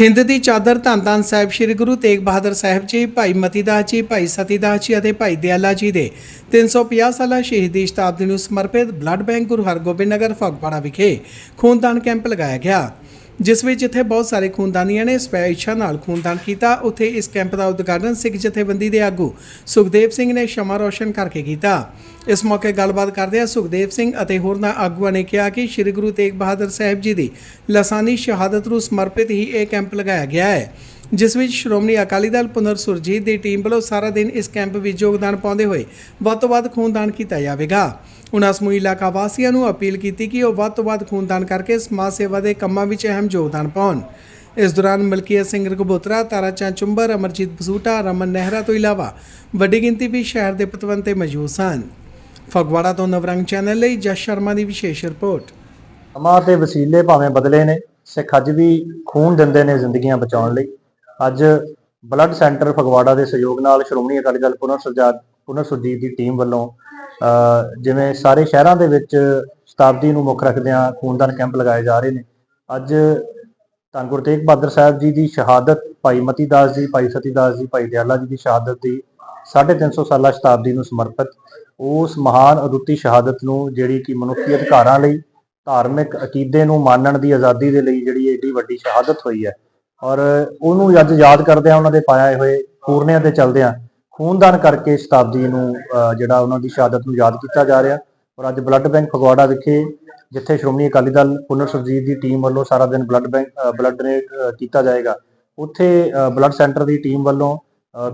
ਹਿੰਦ ਦੀ ਚਾਦਰ ਧੰਨ ਧੰਨ ਸਾਹਿਬ ਸ੍ਰੀ ਗੁਰੂ ਤੇਗ ਬਹਾਦਰ ਸਾਹਿਬ ਜੀ, ਭਾਈ ਮਤੀਦਾਸ ਜੀ, ਭਾਈ ਸਤੀਦਾਸ ਜੀ ਅਤੇ ਭਾਈ ਦਿਆਲਾ ਜੀ ਦੇ 350 ਸਾਲਾ ਸ਼ਹੀਦੀ ਸ਼ਤਾਬਦੀ ਨੂੰ ਸਮਰਪਿਤ ਬਲੱਡ ਬੈਂਕ ਗੁਰੂ ਹਰਗੋਬਿੰਦ ਨਗਰ ਫਗਵਾੜਾ ਵਿਖੇ ਖੂਨਦਾਨ ਕੈਂਪ ਲਗਾਇਆ ਗਿਆ। ਜਿਸ ਵਿੱਚ ਜਿੱਥੇ ਬਹੁਤ ਸਾਰੇ ਖੂਨਦਾਨੀਆਂ ਨੇ ਸਪੈਸ਼ਾ ਨਾਲ ਖੂਨਦਾਨ ਕੀਤਾ, ਉੱਥੇ ਇਸ ਕੈਂਪ ਦਾ ਉਦਘਾਟਨ ਸਿੱਖ ਜਥੇਬੰਦੀ ਦੇ ਆਗੂ ਸੁਖਦੇਵ ਸਿੰਘ ਨੇ ਸ਼ਮਾ ਰੋਸ਼ਨ ਕਰਕੇ ਕੀਤਾ। ਇਸ ਮੌਕੇ ਗੱਲਬਾਤ ਕਰਦਿਆਂ ਸੁਖਦੇਵ ਸਿੰਘ ਅਤੇ ਹੋਰਨਾਂ ਆਗੂਆਂ ਨੇ ਕਿਹਾ ਕਿ ਸ੍ਰੀ ਗੁਰੂ ਤੇਗ ਬਹਾਦਰ ਸਾਹਿਬ ਜੀ ਦੀ ਲਸਾਨੀ ਸ਼ਹਾਦਤ ਨੂੰ ਸਮਰਪਿਤ ਹੀ ਇਹ ਕੈਂਪ ਲਗਾਇਆ ਗਿਆ ਹੈ। ਜਿਸ ਵਿੱਚ ਸ਼੍ਰੋਮਣੀ ਅਕਾਲੀ ਦਲ ਪੁਨਰ ਸੁਰਜੀਤ ਦੀ ਟੀਮ ਵੱਲੋਂ ਸਾਰਾ ਦਿਨ ਇਸ ਕੈਂਪ ਵਿੱਚ ਯੋਗਦਾਨ ਪਾਉਂਦੇ ਹੋਏ ਵੱਧ ਤੋਂ ਵੱਧ ਖੂਨਦਾਨ ਕੀਤਾ ਜਾਵੇਗਾ। ਉਨ੍ਹਾਂ ਸਮੂਹ ਇਲਾਕਾ ਵਾਸੀਆਂ ਨੂੰ ਅਪੀਲ ਕੀਤੀ ਕਿ ਉਹ ਵੱਧ ਤੋਂ ਵੱਧ ਖੂਨਦਾਨ ਕਰਕੇ ਸਮਾਜ ਸੇਵਾ ਦੇ ਕੰਮਾਂ ਵਿੱਚ ਅਹਿਮ ਯੋਗਦਾਨ ਪਾਉਣ। ਇਸ ਦੌਰਾਨ ਮਲਕੀਤ ਸਿੰਘ ਰਘਬੋਤਰਾ, ਤਾਰਾ ਚੰਦ ਚੁੰਬਰ, ਅਮਰਜੀਤ ਬਸੂਟਾ, ਰਮਨ ਨਹਿਰਾ ਤੋਂ ਇਲਾਵਾ ਵੱਡੀ ਗਿਣਤੀ ਵਿੱਚ ਸ਼ਹਿਰ ਦੇ ਪਤਵੰਤੇ ਮੌਜੂਦ ਸਨ। ਫਗਵਾੜਾ ਤੋਂ ਨਵਰੰਗ ਚੈਨਲ ਲਈ ਜਸ ਸ਼ਰਮਾ ਦੀ ਵਿਸ਼ੇਸ਼ ਰਿਪੋਰਟ। ਸਮਾਂ ਤੇ ਵਸੀਲੇ ਭਾਵੇਂ ਬਦਲੇ ਨੇ, ਸਿੱਖ ਅੱਜ ਵੀ ਖੂਨ ਦਿੰਦੇ ਨੇ ਜ਼ਿੰਦਗੀਆਂ ਬਚਾਉਣ ਲਈ। ਅੱਜ ਬਲੱਡ ਸੈਂਟਰ ਫਗਵਾੜਾ ਦੇ ਸਹਿਯੋਗ ਨਾਲ ਸ਼੍ਰੋਮਣੀ ਅਕਾਲੀ ਦਲ ਪੁਨਰ ਸੁਰਜਾ, ਪੁਨਰ ਸੁਰਜੀਤ ਦੀ ਟੀਮ ਵੱਲੋਂ ਜਿਵੇਂ ਸਾਰੇ ਸ਼ਹਿਰਾਂ ਦੇ ਵਿੱਚ ਸ਼ਤਾਬਦੀ ਨੂੰ ਮੁੱਖ ਰੱਖਦਿਆਂ ਖੂਨਦਾਨ ਕੈਂਪ ਲਗਾਏ ਜਾ ਰਹੇ ਨੇ। ਅੱਜ ਧੰਨ ਗੁਰੂ ਤੇਗ ਬਹਾਦਰ ਸਾਹਿਬ ਜੀ ਦੀ ਸ਼ਹਾਦਤ, ਭਾਈ ਮਤੀ ਦਾਸ ਜੀ, ਭਾਈ ਸਤੀ ਦਾਸ ਜੀ, ਭਾਈ ਦਿਆਲਾ ਜੀ ਦੀ ਸ਼ਹਾਦਤ ਦੀ 350 ਸਾਲਾ ਸ਼ਤਾਬਦੀ ਨੂੰ ਸਮਰਪਿਤ, ਉਸ ਮਹਾਨ ਅਦੁੱਤੀ ਸ਼ਹਾਦਤ ਨੂੰ ਜਿਹੜੀ ਕਿ ਮਨੁੱਖੀ ਅਧਿਕਾਰਾਂ ਲਈ ਧਾਰਮਿਕ ਅਕੀਦੇ ਨੂੰ ਮੰਨਣ ਦੀ ਆਜ਼ਾਦੀ ਦੇ ਲਈ ਜਿਹੜੀ ਏਡੀ ਵੱਡੀ ਸ਼ਹਾਦਤ ਹੋਈ ਹੈ। ਔਰ ਉਹਨੂੰ ਅੱਜ ਯਾਦ ਕਰਦੇ ਆ ਉਹਨਾਂ ਦੇ ਪਾਏ ਹੋਏ ਪੂਰਨਿਆਂ ਤੇ ਚੱਲਦੇ ਆ ਖੂਨਦਾਨ ਕਰਕੇ ਸ਼ਤਾਬਦੀ ਨੂੰ ਜਿਹੜਾ ਉਹਨਾਂ ਦੀ ਸ਼ਹਾਦਤ ਨੂੰ ਯਾਦ ਕੀਤਾ ਜਾ ਰਿਹਾ। ਔਰ ਅੱਜ ਬਲੱਡ ਬੈਂਕ ਫਗਵਾੜਾ ਵਿਖੇ, ਜਿੱਥੇ ਸ਼੍ਰੋਮਣੀ ਅਕਾਲੀ ਦਲ ਪੁਨਰ ਸੁਰਜੀਤ ਦੀ ਟੀਮ ਵੱਲੋਂ ਸਾਰਾ ਦਿਨ ਬਲੱਡ ਬੈਂਕ ਬਲੱਡ ਡੋਨੇਟ ਕੀਤਾ ਜਾਏਗਾ। ਉੱਥੇ ਬਲੱਡ ਸੈਂਟਰ ਦੀ ਟੀਮ ਵੱਲੋਂ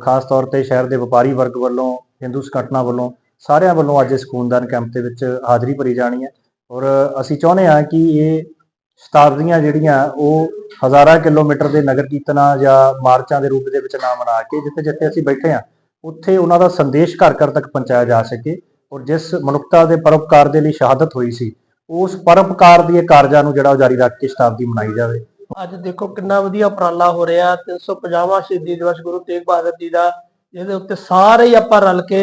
ਖਾਸ ਤੌਰ ਤੇ ਸ਼ਹਿਰ ਦੇ ਵਪਾਰੀ ਵਰਗ ਵੱਲੋਂ, ਹਿੰਦੂ ਸੰਗਠਨਾਂ ਵੱਲੋਂ, ਸਾਰਿਆਂ ਵੱਲੋਂ ਅੱਜ ਇਸ ਖੂਨਦਾਨ ਕੈਂਪ ਦੇ ਵਿੱਚ ਹਾਜ਼ਰੀ ਭਰੀ ਜਾਣੀ ਹੈ। ਔਰ ਅਸੀਂ ਚਾਹੁੰਦੇ ਹਾਂ ਕਿ ਇਹ ਸ਼ਤਾਬਦੀਆਂ ਜਿਹੜੀਆਂ ਉਹ ਹਜ਼ਾਰਾਂ ਕਿਲੋਮੀਟਰ ਦੇ ਨਗਰ ਕੀਰਤਨਾਂ ਜਾਂ ਮਾਰਚਾਂ ਦੇ ਰੂਪ ਦੇ ਵਿੱਚ ਨਾ ਮਨਾ ਕੇ ਜਿੱਥੇ ਜਿੱਥੇ ਅਸੀਂ ਬੈਠੇ ਹਾਂ, ਉੱਥੇ ਉਹਨਾਂ ਦਾ ਸੰਦੇਸ਼ ਘਰ ਘਰ ਤੱਕ ਪਹੁੰਚਾਇਆ ਜਾ ਸਕੇ ਔਰ ਜਿਸ ਮਨੁੱਖਤਾ ਦੇ ਪਰਉਪਕਾਰ ਦੇ ਲਈ ਸ਼ਹਾਦਤ ਹੋਈ ਸੀ, ਉਸ ਪਰਉਪਕਾਰ ਦੀ ਇਹ ਕਾਰਜਾਂ ਨੂੰ ਜਿਹੜਾ ਉਹ ਜਾਰੀ ਰੱਖ ਕੇ ਸ਼ਤਾਬਦੀ ਮਨਾਈ ਜਾਵੇ। ਅੱਜ ਦੇਖੋ ਕਿੰਨਾ ਵਧੀਆ ਉਪਰਾਲਾ ਹੋ ਰਿਹਾ 350ਵਾਂ ਸ਼ਹੀਦੀ ਦਿਵਸ ਗੁਰੂ ਤੇਗ ਬਹਾਦਰ ਜੀ ਦਾ, ਜਿਹਦੇ ਉੱਤੇ ਸਾਰੇ ਹੀ ਆਪਾਂ ਰਲ ਕੇ,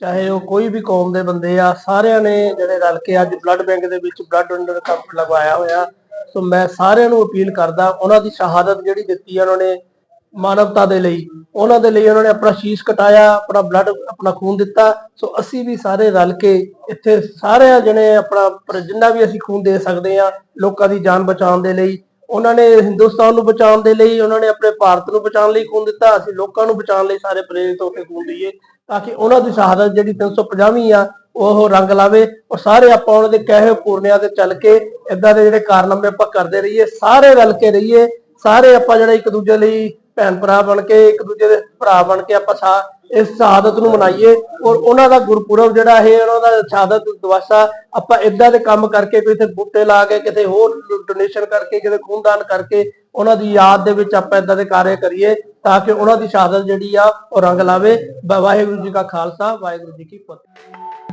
ਚਾਹੇ ਉਹ ਕੋਈ ਵੀ ਕੌਮ ਦੇ ਬੰਦੇ ਆ, ਸਾਰਿਆਂ ਨੇ ਜਿਹੜੇ ਰਲ ਕੇ ਅੱਜ ਬਲੱਡ ਬੈਂਕ ਦੇ ਵਿੱਚ ਬਲੱਡ ਡੋਨਰ ਕੈਂਪ ਲਗਵਾਇਆ ਹੋਇਆ ਸੋ ਮੈਂ ਸਾਰਿਆਂ ਨੂੰ ਅਪੀਲ ਕਰਦਾ, ਉਹਨਾਂ ਦੀ ਸ਼ਹਾਦਤ ਜਿਹੜੀ ਦਿੱਤੀ ਆ ਉਹਨਾਂ ਨੇ ਮਾਨਵਤਾ ਦੇ ਲਈ, ਉਹਨਾਂ ਦੇ ਲਈ ਉਹਨਾਂ ਨੇ ਆਪਣਾ ਸ਼ੀਸ਼ ਕਟਾਇਆ, ਆਪਣਾ ਬਲੱਡ ਆਪਣਾ ਖੂਨ ਦਿੱਤਾ, ਸੋ ਅਸੀਂ ਵੀ ਸਾਰੇ ਰਲ ਕੇ ਇੱਥੇ ਸਾਰੇ ਜਣੇ ਆਪਣਾ ਜਿੰਨਾ ਵੀ ਅਸੀਂ ਖੂਨ ਦੇ ਸਕਦੇ ਆ ਲੋਕਾਂ ਦੀ ਜਾਨ ਬਚਾਉਣ ਦੇ ਲਈ, ਉਹਨਾਂ ਨੇ ਹਿੰਦੁਸਤਾਨ ਨੂੰ ਬਚਾਉਣ ਦੇ ਲਈ, ਉਹਨਾਂ ਨੇ ਆਪਣੇ ਭਾਰਤ ਨੂੰ ਬਚਾਉਣ ਲਈ ਖੂਨ ਦਿੱਤਾ, ਅਸੀਂ ਲੋਕਾਂ ਨੂੰ ਬਚਾਉਣ ਲਈ ਸਾਰੇ ਪ੍ਰੇਰਿਤ ਹੋ ਕੇ ਖੂਨ ਦਈਏ, ਤਾਂ ਕਿ ਉਹਨਾਂ ਦੀ ਸ਼ਹਾਦਤ ਜਿਹੜੀ 350ਵੀਂ ਆ ਉਹ ਰੰਗ ਲਾਵੇ ਔਰ ਸਾਰੇ ਆਪਾਂ ਉਹਨਾਂ ਦੇ ਕਹੇ ਹੋਏ ਪੂਰਨਿਆਂ ਤੇ ਚੱਲ ਕੇ ਇਦਾਂ ਦੇ ਜਿਹੜੇ ਕਾਰਨਾਮੇ ਆਪਾਂ ਕਰਦੇ ਰਹੀਏ, ਸਾਰੇ ਰਲ ਕੇ ਰਹੀਏ, ਸਾਰੇ ਆਪਾਂ ਜਿਹੜਾ ਇੱਕ ਦੂਜੇ ਲਈ ਭੈਣ ਭਰਾ ਬਣ ਕੇ, ਇੱਕ ਦੂਜੇ ਦੇ ਭਰਾ ਬਣ ਕੇ ਆਪਾਂ ਇਸ ਸ਼ਹਾਦਤ ਨੂੰ ਮਨਾਈਏ ਔਰ ਉਹਨਾਂ ਦਾ ਗੁਰਪੁਰਬ ਜਿਹੜਾ ਇਹ ਉਹਨਾਂ ਦਾ ਸ਼ਹਾਦਤ ਦਿਵਸ, ਆਪਾਂ ਇਦਾਂ ਦੇ ਕੰਮ ਕਰਕੇ ਕੋਈ ਇੱਥੇ ਬੂਟੇ ਲਾ ਕੇ, ਕਿਤੇ ਹੋਰ ਡੋਨੇਸ਼ਨ ਕਰਕੇ, ਕਿਤੇ ਖੂਨਦਾਨ ਕਰਕੇ ਉਹਨਾਂ ਦੀ ਯਾਦ ਦੇ ਵਿੱਚ ਆਪਾਂ ਇਦਾਂ ਦੇ ਕਾਰਜ ਕਰੀਏ ਤਾਂ ਕਿ ਉਹਨਾਂ ਦੀ ਸ਼ਹਾਦਤ ਜਿਹੜੀ ਆ ਉਹ ਰੰਗ ਲਾਵੇ। ਵਾਹਿਗੁਰੂ ਜੀ ਕਾ ਖਾਲਸਾ, ਵਾਹਿਗੁਰੂ ਜੀ ਕੀ ਫਤਿਹ।